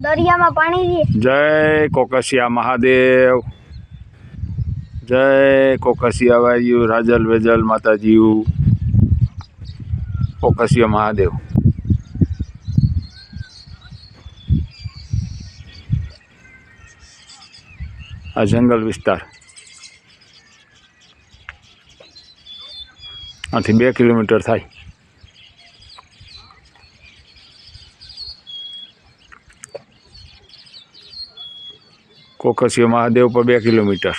દરિયામાં પાણી છે જય કોકસિયા મહાદેવ જય કોકસિયા વાયુ રાજલ વેજલ માતાજી કોકસિયા મહાદેવ આ જંગલ વિસ્તાર આથી બે કિલોમીટર થાય કોકસિયા મહાદેવ પર બે કિલોમીટર.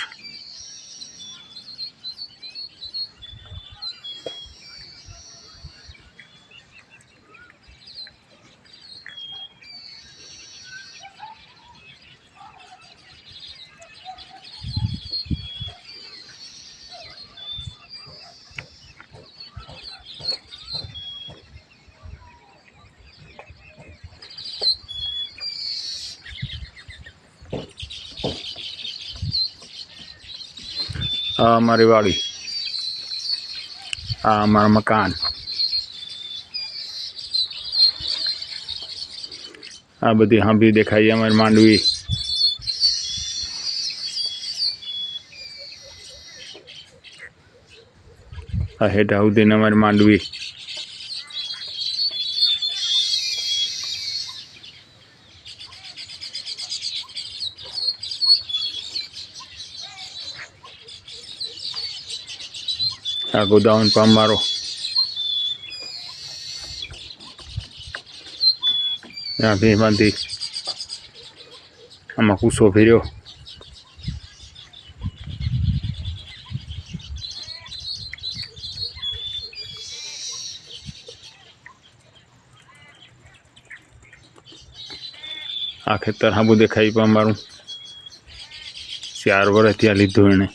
આ અમારી વાડી આ અમારું મકાન આ બધી હાંભી દેખાય અમારી માંડવી આ હેઠા સુધી અમારી માંડવી આ ગોદાવન પંપ મારો. ત્યાં ભી બાંધી આમાં કૂસો ફેર્યો આ ખેતર હાબુ દેખાય પણ મારું. ચાર વર્ષ ત્યાં લીધું એણે.